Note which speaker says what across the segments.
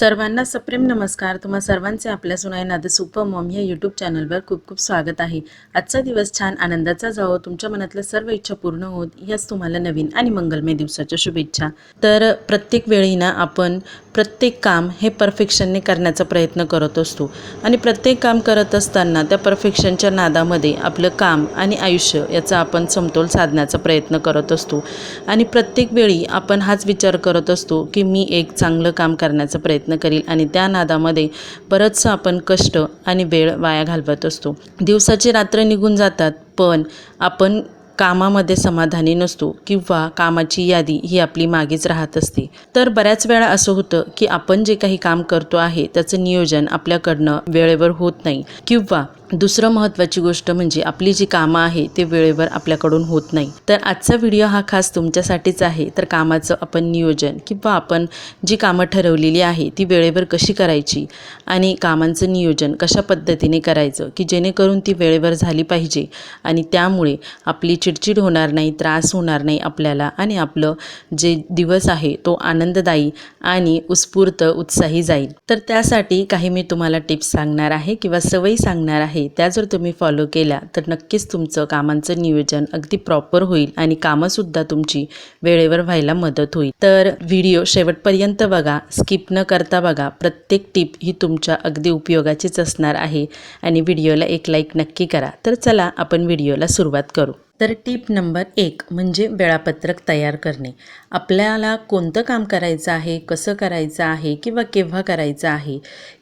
Speaker 1: सर्वांना सप्रेम नमस्कार. तुम्हा सर्वांचे आपल्या सुनाई नाद सुपर मॉम या यूट्यूब चॅनलवर खूप खूप स्वागत आहे. आजचा दिवस छान आनंदाचा जावो तुमच्या मनातल्या सर्व इच्छा पूर्ण होत याच तुम्हाला नवीन आणि मंगलमय दिवसाच्या शुभेच्छा. तर प्रत्येक वेळी ना आपण प्रत्येक काम हे परफेक्शनने करण्याचा प्रयत्न करत असतो. आणि प्रत्येक काम करत असताना त्या परफेक्शनच्या नादामध्ये आपलं काम आणि आयुष्य याचा आपण समतोल साधण्याचा प्रयत्न करत असतो. आणि प्रत्येक वेळी आपण हाच विचार करत असतो की मी एक चांगलं काम करण्याचा प्रयत्न करील आणि त्या नादामध्ये बरंचसं आपण कष्ट आणि वेळ वाया घालवत असतो. दिवसाची रात्र निघून जातात पण आपण कामामध्ये समाधानी नसतो किंवा कामाची यादी ही आपली मागेच राहत असते. तर बऱ्याच वेळा असं होतं की आपण जे काही काम करतो आहे त्याचं नियोजन आपल्याकडनं वेळेवर होत नाही किंवा दुसरं महत्त्वाची गोष्ट म्हणजे आपली जी कामं आहे ते वेळेवर आपल्याकडून होत नाही. तर आजचा व्हिडिओ हा खास तुमच्यासाठीच आहे. तर कामाचं आपण नियोजन किंवा आपण जी कामं ठरवलेली आहे ती वेळेवर कशी करायची आणि कामांचं नियोजन कशा पद्धतीने करायचं की जेणेकरून ती वेळेवर झाली पाहिजे आणि त्यामुळे आपली चिडचिड होणार नाही त्रास होणार नाही आपल्याला आणि आपलं जे दिवस आहे तो आनंददायी आणि उत्स्फूर्त उत्साही जाईल. तर त्यासाठी काही मी तुम्हाला टिप्स सांगणार आहे किंवा सवयी सांगणार आहे त्या जर तुम्ही फॉलो केल्या तर नक्कीच तुमचं कामांचं नियोजन अगदी प्रॉपर होईल आणि कामंसुद्धा तुमची वेळेवर व्हायला मदत होईल. तर व्हिडिओ शेवटपर्यंत बघा स्किप न करता बघा प्रत्येक टिप ही तुमच्या अगदी उपयोगाचीच असणार आहे आणि व्हिडिओला एक लाईक नक्की करा. तर चला आपण व्हिडिओला सुरुवात करू. तर टिप नंबर एक म्हणजे वेळापत्रक तयार करणे. आपल्याला कोणतं काम करायचं आहे कसं करायचं आहे किंवा केव्हा करायचं आहे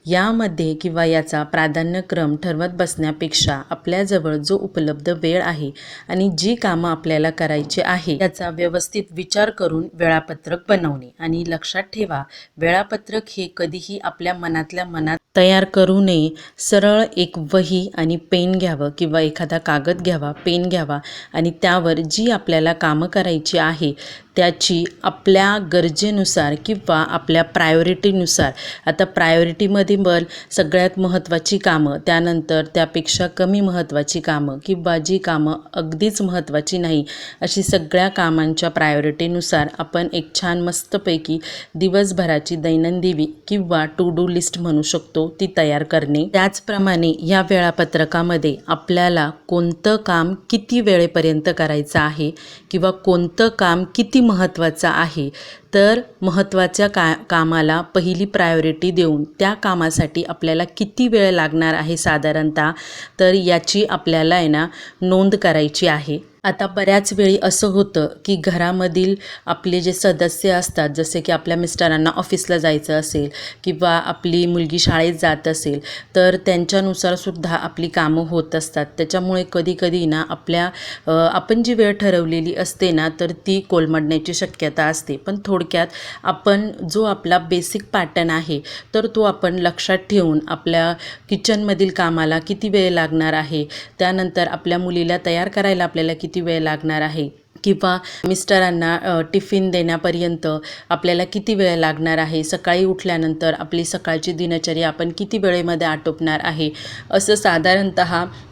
Speaker 1: यामध्ये किंवा याचा प्राधान्यक्रम ठरवत बसण्यापेक्षा आपल्याजवळ जो उपलब्ध वेळ आहे आणि जी कामं आपल्याला करायची आहे याचा व्यवस्थित विचार करून वेळापत्रक बनवणे. आणि लक्षात ठेवा वेळापत्रक हे कधीही आपल्या मनातल्या मनात तयार करू नये. सरळ एक वही आणि पेन घ्यावं किंवा एखादा कागद घ्यावा पेन घ्यावा आणि त्यावर जी आपल्याला कामं करायची आहे त्याची आपल्या गरजेनुसार किंवा आपल्या प्रायोरिटीनुसार आता प्रायोरिटीमध्ये प्रतिबल सगळ्यात महत्त्वाची कामं त्यानंतर त्यापेक्षा कमी महत्त्वाची कामं किंवा जी कामं अगदीच महत्त्वाची नाही अशी सगळ्या कामांच्या प्रायोरिटीनुसार आपण एक छान मस्तपैकी दिवसभराची दैनंदिवी किंवा टू डू लिस्ट म्हणू शकतो ती तयार करणे. त्याचप्रमाणे या वेळापत्रकामध्ये आपल्याला कोणतं काम किती वेळेपर्यंत करायचं आहे किंवा कोणतं काम किती महत्त्वाचं आहे तर महत्त्वाच्या का कामाला पहिली प्रायोरिटी देऊन त्या कामासाठी आपल्याला किती वेळ लागणार आहे साधारणतः तर याची आपल्याला आहे ना नोंद करायची आहे. आता बऱ्याच वेळी असं होतं की घरामधील आपले जे सदस्य असतात जसे की आपल्या मिस्टरांना ऑफिसला जायचं असेल किंवा आपली मुलगी शाळेत जात असेल तर त्यांच्यानुसार सुद्धा आपली कामं होत असतात. त्याच्यामुळे कधीकधी ना आपल्या आपण जी वेळ ठरवलेली असते ना तर ती कोलमडण्याची शक्यता असते. पण थोडक्यात आपण जो आपला बेसिक पॅटर्न आहे तर तो आपण लक्षात ठेवून आपल्या किचनमधील कामाला किती वेळ लागणार आहे त्यानंतर आपल्या मुलीला तयार करायला आपल्याला किती किती वेळ लागणार आहे? किंवा मिस्टरांना टिफिन देण्यापर्यंत आपल्याला किती वेळ लागणार आहे? सकाळी उठल्यानंतर आपली सकाळची दिनचर्या आपण किती वेळेमध्ये आटोपणार आहे? असं साधारणत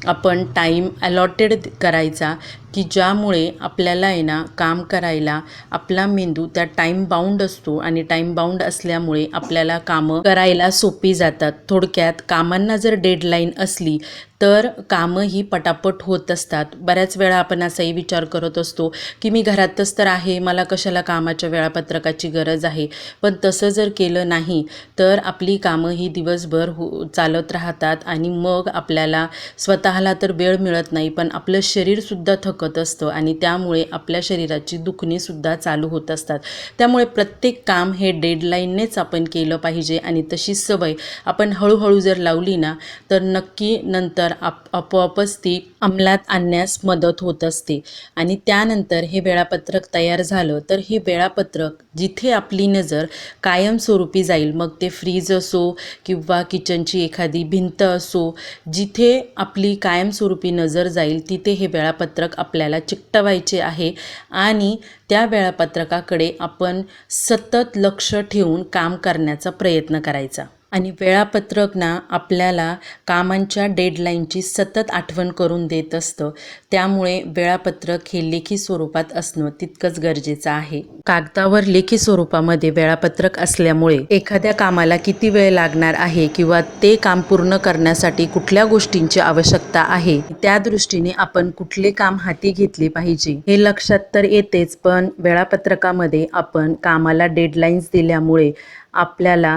Speaker 1: आपण टाईम अलॉटेड करायचा. की ज्यामुळे आपल्याला आहे ना काम करायला आपला मेंदू त्या टाईम बाउंड असतो आणि टाईम बाउंड असल्यामुळे आपल्याला कामं करायला सोपी जातात. थोडक्यात कामांना जर डेडलाईन असली तर कामं ही पटापट होत असतात. बऱ्याच वेळा आपण असाही विचार करत असतो की मी घरातच तर आहे मला कशाला कामाच्या वेळापत्रकाची गरज आहे? पण तसं जर केलं नाही तर आपली कामं ही दिवसभर हो चालत राहतात आणि मग आपल्याला स्वतःला तर वेळ मिळत नाही पण आपलं शरीरसुद्धा थक थकत असतं आणि त्यामुळे आपल्या शरीराची दुखणीसुद्धा चालू होत असतात. त्यामुळे प्रत्येक काम हे डेडलाईननेच आपण केलं पाहिजे आणि तशी सवय आपण हळूहळू जर लावली ना तर नक्की नंतर आप आपोआपच ती अंमलात आणण्यास मदत होत असते. आणि त्यानंतर हे वेळापत्रक तयार झालं तर हे वेळापत्रक जिथे आपली नजर कायमस्वरूपी जाईल मग ते फ्रीज असो किंवा किचनची एखादी भिंत असो जिथे आपली कायमस्वरूपी नजर जाईल तिथे हे वेळापत्रक आपल्याला चिकटवायचे आहे. आणि त्या वेळापत्रकाकडे आपण सतत लक्ष ठेवून काम करण्याचा प्रयत्न करायचा. आणि वेळापत्रक ना आपल्याला कामांच्या डेडलाईनची सतत आठवण करून देत असतं. त्यामुळे वेळापत्रक हे लेखी स्वरूपात असणं तितकंच गरजेचं आहे. कागदावर लेखी स्वरूपामध्ये वेळापत्रक असल्यामुळे एखाद्या कामाला किती वेळ लागणार आहे किंवा ते काम पूर्ण करण्यासाठी कुठल्या गोष्टींची आवश्यकता आहे त्या दृष्टीने आपण कुठले काम हाती घेतले पाहिजे हे लक्षात तर येतेच पण वेळापत्रकामध्ये आपण कामाला डेडलाईन्स दिल्यामुळे आपल्याला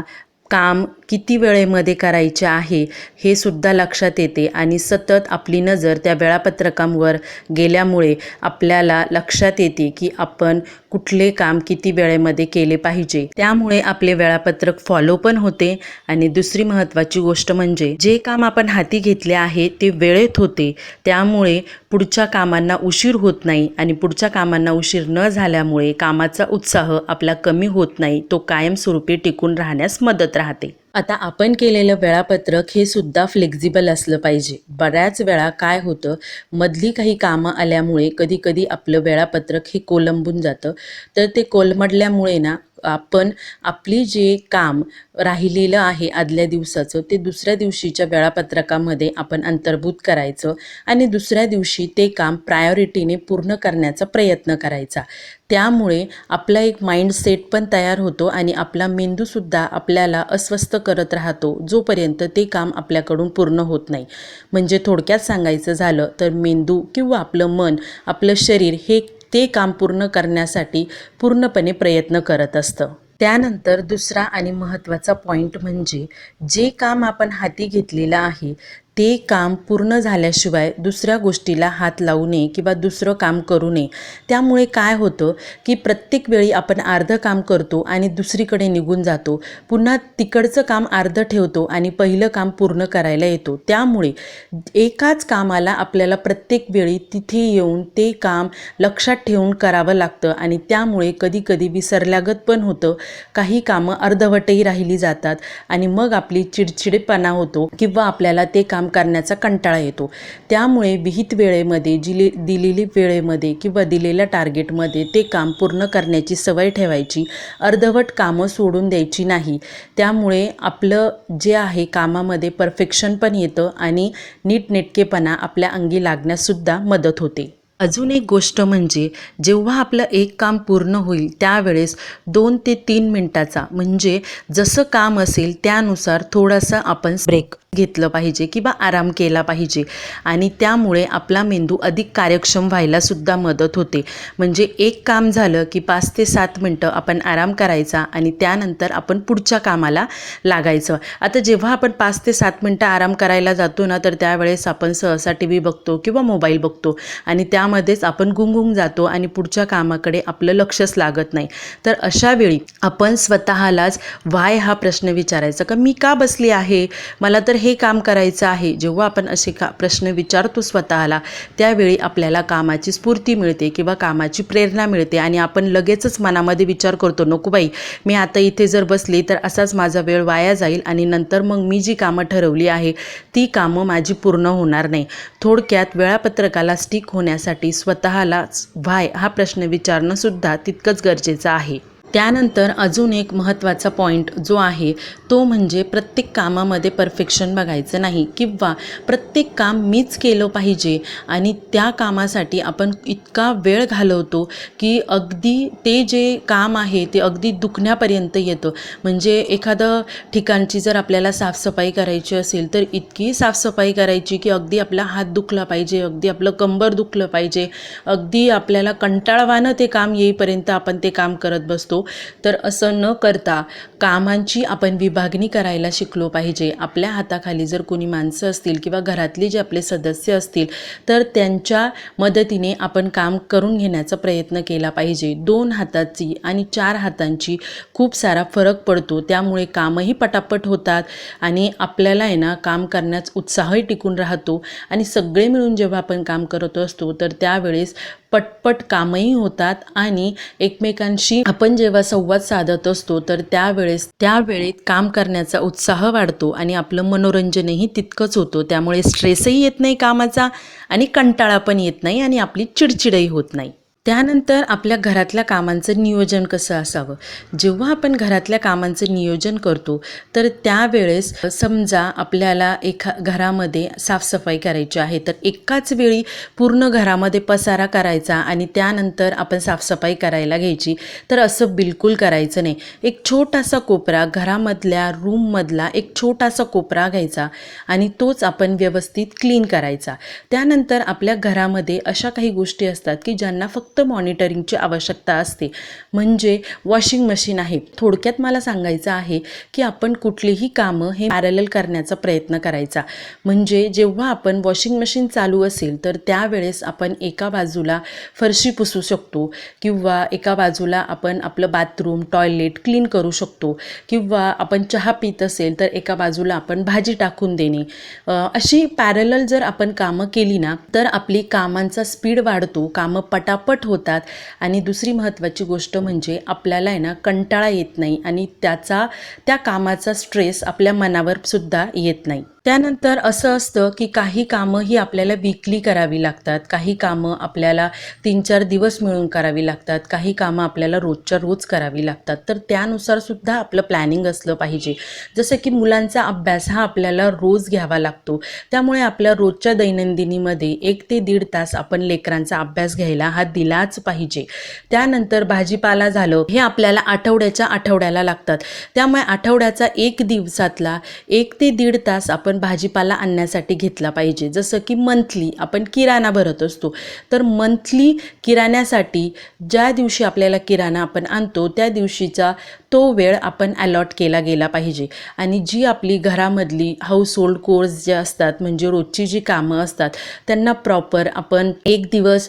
Speaker 1: काम किती वेळेमध्ये करायचे आहे हे सुद्धा लक्षात येते आणि सतत आपली नजर त्या वेळापत्रकांवर गेल्यामुळे आपल्याला लक्षात येते की आपण कुठले काम किती वेळेमध्ये केले पाहिजे. त्यामुळे आपले वेळापत्रक फॉलो पण होते आणि दुसरी महत्त्वाची गोष्ट म्हणजे जे काम आपण हाती घेतले आहे ते वेळेत होते. त्यामुळे पुढच्या कामांना उशीर होत नाही आणि पुढच्या कामांना उशीर न झाल्यामुळे कामाचा उत्साह आपला कमी होत नाही तो कायमस्वरूपी टिकून राहण्यास मदत राहते. आता आपण केलेलं वेळापत्रक हे सुद्धा फ्लेक्झिबल असलं पाहिजे. बऱ्याच वेळा काय होतं मधली काही कामं आल्यामुळे कधी कधी आपलं वेळापत्रक हे कोलंबून जातं. तर ते कोलमडल्यामुळे ना आपण आपली जे काम राहिलेलं आहे आदल्या दिवसाचं ते दुसऱ्या दिवशीच्या वेळापत्रकामध्ये आपण अंतर्भूत करायचं आणि दुसऱ्या दिवशी ते काम प्रायोरिटीने पूर्ण करण्याचा प्रयत्न करायचा. त्यामुळे आपला एक माइंडसेट पण तयार होतो आणि आपला मेंदूसुद्धा आपल्याला अस्वस्थ करत राहतो जोपर्यंत ते काम आपल्याकडून पूर्ण होत नाही. म्हणजे थोडक्यात सांगायचं झालं तर मेंदू किंवा आपलं मन आपलं शरीर हे ते काम पूर्ण करण्यासाठी पूर्णपणे प्रयत्न करत असतं. त्यानंतर दुसरा आणि महत्त्वाचा पॉईंट म्हणजे जे काम आपण हाती घेतलेलं आहे ते काम पूर्ण झाल्याशिवाय दुसऱ्या गोष्टीला हात लावू नये किंवा दुसरं काम करू नये. त्यामुळे काय होतं की प्रत्येक वेळी आपण अर्धं काम करतो आणि दुसरीकडे निघून जातो. पुन्हा तिकडचं काम अर्धं ठेवतो आणि पहिलं काम पूर्ण करायला येतो. त्यामुळे एकाच कामाला आपल्याला प्रत्येक वेळी तिथे येऊन ते काम लक्षात ठेवून करावं लागतं आणि त्यामुळे कधीकधी विसरल्यागत पण होतं. काही कामं अर्धवटही राहिली जातात आणि मग आपली चिडचिडेपणा होतो किंवा आपल्याला ते काम करण्याचा कंटाळा येतो. त्यामुळे विहित वेळेमध्ये जिले दिलेली वेळेमध्ये किंवा दिलेल्या टार्गेटमध्ये ते काम पूर्ण करण्याची सवय ठेवायची अर्धवट कामं सोडून द्यायची नाही. त्यामुळे आपलं जे आहे कामामध्ये परफेक्शन पण येतं आणि नीटनेटकेपणा आपल्या अंगी लागण्याससुद्धा मदत होते. अजून एक गोष्ट म्हणजे जेव्हा आपलं एक काम पूर्ण होईल त्यावेळेस दोन ते तीन मिनटाचा म्हणजे जसं काम असेल त्यानुसार थोडासा आपण ब्रेक घेतलं पाहिजे किंवा आराम केला पाहिजे. आणि त्यामुळे आपला मेंदू अधिक कार्यक्षम व्हायलासुद्धा मदत होते. म्हणजे एक काम झालं की पाच ते सात मिनटं आपण आराम करायचा आणि त्यानंतर आपण पुढच्या कामाला लागायचं. आता जेव्हा आपण पाच ते सात मिनटं आराम करायला जातो ना तर त्यावेळेस आपण सहसा टी व्ही बघतो किंवा मोबाईल बघतो आणि त्यामध्येच आपण गुंगुंग जातो आणि पुढच्या कामाकडे आपलं लक्षच लागत नाही. तर अशा वेळी आपण स्वतःलाच वाय हा प्रश्न विचारायचा का? मी का बसली आहे? मला तर हे काम करायचं आहे. जेव्हा आपण असे का प्रश्न विचारतो स्वतःला त्यावेळी आपल्याला कामाची स्फूर्ती मिळते किंवा कामाची प्रेरणा मिळते आणि आपण लगेचच मनामध्ये विचार करतो नको बाई मी आता इथे जर बसली तर असाच माझा वेळ वाया जाईल आणि नंतर मग मी जी कामं ठरवली आहे ती कामं माझी पूर्ण होणार नाही. थोडक्यात वेळापत्रकाला स्टिक होण्यासाठी स्वतःलाच व्हाय हा प्रश्न विचारणंसुद्धा तितकंच गरजेचं आहे. त्यानंतर अजून एक महत्त्वाचा पॉईंट जो आहे तो म्हणजे प्रत्येक कामामध्ये परफेक्शन बघायचं नाही. किंवा प्रत्येक काम मीच केलं पाहिजे आणि त्या कामासाठी आपण इतका वेळ घालवतो की अगदी ते जे काम आहे ते अगदी दुखण्यापर्यंत येतं. म्हणजे एखादं ठिकाणची जर आपल्याला साफसफाई करायची असेल तर इतकी साफसफाई करायची की अगदी आपला हात दुखला पाहिजे अगदी आपलं कंबर दुखलं पाहिजे अगदी आपल्याला कंटाळवानं ते काम येईपर्यंत आपण ते काम करत बसतो. तर असं न करता कामांची आपण विभागणी करायला शिकलो पाहिजे. आपल्या हाताखाली जर कोणी माणसं असतील किंवा घरातले जे आपले सदस्य असतील तर त्यांच्या मदतीने आपण काम करून घेण्याचा प्रयत्न केला पाहिजे. दोन हाताची आणि चार हातांची खूप सारा फरक पडतो. त्यामुळे कामही पटापट होतात आणि आपल्याला आहे ना काम करण्यास उत्साहही टिकून राहतो. आणि सगळे मिळून जेव्हा आपण काम करत असतो तर त्यावेळेस पटपट कामही होतात आणि एकमेकांशी आपण जेव्हा संवाद साधत असतो तर त्यावेळेस त्यावेळेत काम करण्याचा उत्साह वाढतो आणि आपलं मनोरंजनही तितकंच होतो. त्यामुळे स्ट्रेसही येत नाही कामाचा आणि कंटाळा पण येत नाही आणि आपली चिडचिडही होत नाही. त्यानंतर आपल्या घरातल्या कामांचं नियोजन कसं असावं? जेव्हा आपण घरातल्या कामांचं नियोजन करतो तर त्यावेळेस समजा आपल्याला एखा घरामध्ये साफसफाई करायची आहे तर एकाच वेळी पूर्ण घरामध्ये पसारा करायचा आणि त्यानंतर आपण साफसफाई करायला घ्यायची तर असं बिलकुल करायचं नाही. एक छोटासा कोपरा घरामधल्या रूममधला एक छोटासा कोपरा घ्यायचा आणि तोच आपण व्यवस्थित क्लीन करायचा. त्यानंतर आपल्या घरामध्ये अशा काही गोष्टी असतात की ज्यांना फक्त मॉनिटरिंगची आवश्यकता असते. म्हणजे वॉशिंग मशीन आहे. थोडक्यात मला सांगायचं आहे की आपण कुठलीही कामं हे पॅरल करण्याचा प्रयत्न करायचा. म्हणजे जेव्हा आपण वॉशिंग मशीन चालू असेल तर त्यावेळेस आपण एका बाजूला फरशी पुसू शकतो किंवा एका बाजूला आपण आपलं बाथरूम टॉयलेट क्लीन करू शकतो किंवा आपण चहा पित असेल तर एका बाजूला आपण भाजी टाकून देणे. अशी पॅरलल जर आपण कामं केली ना तर आपली कामांचा स्पीड वाढतो. कामं पटापट होतात. आणि दुसरी महत्त्वाची गोष्ट म्हणजे आपल्याला आहे ना कंटाळा येत नाही आणि त्याचा त्या कामाचा स्ट्रेस आपल्या मनावर सुद्धा येत नाही. त्यानंतर असं असतं की काही कामं ही आपल्याला वीकली करावी लागतात. काही कामं आपल्याला तीन चार दिवस मिळून करावी लागतात. काही कामं आपल्याला रोजच्या रोज करावी लागतात. तर त्यानुसार सुद्धा आपलं प्लॅनिंग असलं पाहिजे. जसं की मुलांचा अभ्यास हा आपल्याला रोज घ्यावा लागतो. त्यामुळे आपल्या रोजच्या दैनंदिनीमध्ये एक ते दीड तास आपण लेकरांचा अभ्यास घ्यायला हा दिलाच पाहिजे. त्यानंतर भाजीपाला झालं. हे आपल्याला आठवड्याच्या आठवड्याला लागतात. त्यामुळे आठवड्याचा एक दिवसातला एक ते दीड तास आपण भाजीपाला आणण्यासाठी घेतला पाहिजे. जसं की मंथली आपण किराणा भरत असतो. तर मंथली किराण्यासाठी ज्या दिवशी आपल्याला किराणा आपण आणतो त्या दिवशीचा तो वेळ आपण अलॉट केला गेला पाहिजे. आणि जी आपली घरामधली हाऊस होल्ड कोर्स जे असतात म्हणजे रोजची जी कामं असतात त्यांना प्रॉपर आपण एक दिवस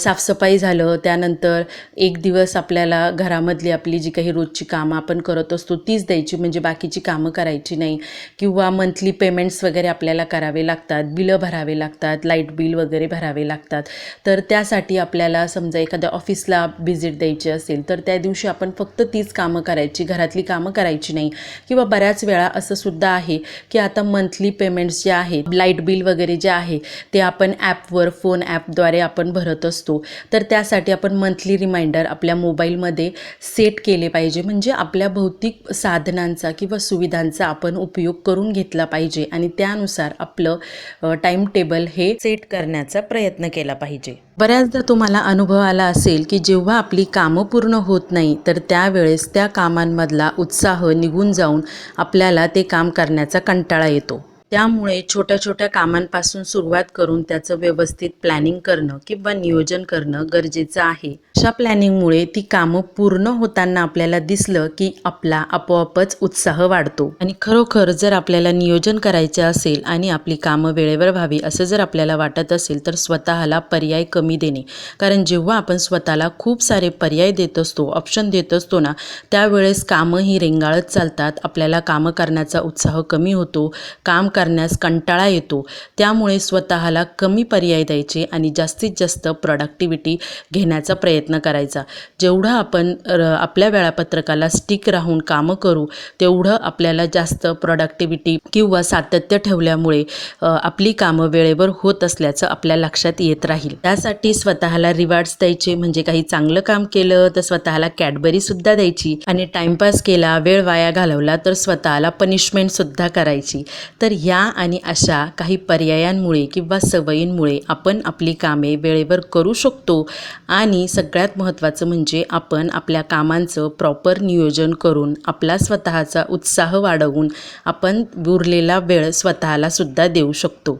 Speaker 1: साफसफाई झालं त्यानंतर एक दिवस आपल्याला घरामधली आपली जी काही रोजची कामं आपण करत असतो तीच द्यायची म्हणजे बाकीची कामं करायची नाही. किंवा मंथली पेमेंट्स वगैरे आपल्याला करावे लागतात बिलं भरावे लागतात लाइट बिल वगैरे भरावे लागतात. तर त्यासाठी आपल्याला समजा एखाद्या ऑफिसला व्हिजिट द्यायची असेल तर त्या दिवशी आपण फक्त तीच कामं करायची. घरातली कामं करायची नाही. किंवा बऱ्याच वेळा असं सुद्धा आहे की आता मंथली पेमेंट्स जे आहेत लाइट बिल वगैरे जे आहे ते आपण ॲपवर फोन ॲपद्वारे आपण भरत असतो. तर त्यासाठी आपण मंथली रिमाइंडर आपल्या मोबाईलमध्ये सेट केले पाहिजे. म्हणजे आपल्या भौतिक साधनांचा किंवा सुविधांचा आपण उपयोग करून घेतला पाहिजे. आणि त्यानुसार आपलं टाईम टेबल हे सेट करण्याचा प्रयत्न केला पाहिजे. बऱ्याचदा तुम्हाला अनुभव आला असेल की जेव्हा आपली कामं पूर्ण होत नाही तर त्यावेळेस त्या कामांमधला उत्साह निघून जाऊन आपल्याला ते काम करण्याचा कंटाळा येतो. त्यामुळे छोट्या छोट्या कामांपासून सुरुवात करून त्याचं व्यवस्थित प्लॅनिंग करणं किंवा नियोजन करणं गरजेचं आहे. अशा प्लॅनिंगमुळे ती कामं पूर्ण होताना आपल्याला दिसलं की आपला आपोआपच उत्साह वाढतो. आणि खरोखर जर आपल्याला नियोजन करायचे असेल आणि आपली कामं वेळेवर व्हावी असं जर आपल्याला वाटत असेल तर स्वतःला पर्याय कमी देणे. कारण जेव्हा आपण स्वतःला खूप सारे पर्याय देत असतो ऑप्शन देत असतो ना त्यावेळेस कामं ही रेंगाळत चालतात. आपल्याला कामं करण्याचा उत्साह कमी होतो. काम करण्यास कंटाळा येतो. त्यामुळे स्वतःला कमी पर्याय द्यायचे आणि जास्तीत जास्त प्रॉडक्टिव्हिटी घेण्याचा प्रयत्न करायचा. जेवढं आपण र आपल्या वेळापत्रकाला स्टिक राहून कामं करू तेवढं आपल्याला जास्त प्रॉडक्टिव्हिटी किंवा सातत्य ठेवल्यामुळे आपली कामं वेळेवर होत असल्याचं आपल्या लक्षात येत राहील. त्यासाठी स्वतःला रिवॉर्ड्स द्यायचे म्हणजे काही चांगलं काम केलं तर स्वतःला कॅडबरीसुद्धा द्यायची आणि टाईमपास केला वेळ वाया घालवला तर स्वतःला पनिशमेंटसुद्धा करायची. तर या आणि अशा काही पर्यायांमुळे किंवा सवयींमुळे आपण आपली कामे वेळेवर करू शकतो. आणि सगळ्यात महत्त्वाचं म्हणजे आपण आपल्या कामांचं प्रॉपर नियोजन करून आपला स्वतःचा उत्साह वाढवून आपण उरलेला वेळ स्वतःला सुद्धा देऊ शकतो.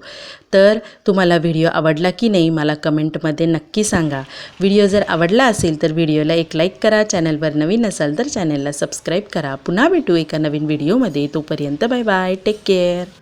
Speaker 1: तर तुम्हाला व्हिडिओ आवडला की नाही मला कमेंटमध्ये नक्की सांगा. व्हिडिओ जर आवडला असेल तर व्हिडिओला एक लाईक करा चॅनलवर नवीन असाल तर चॅनलला सबस्क्राईब करा. पुन्हा भेटू एका नवीन व्हिडिओमध्ये. तोपर्यंत बाय बाय. Take care.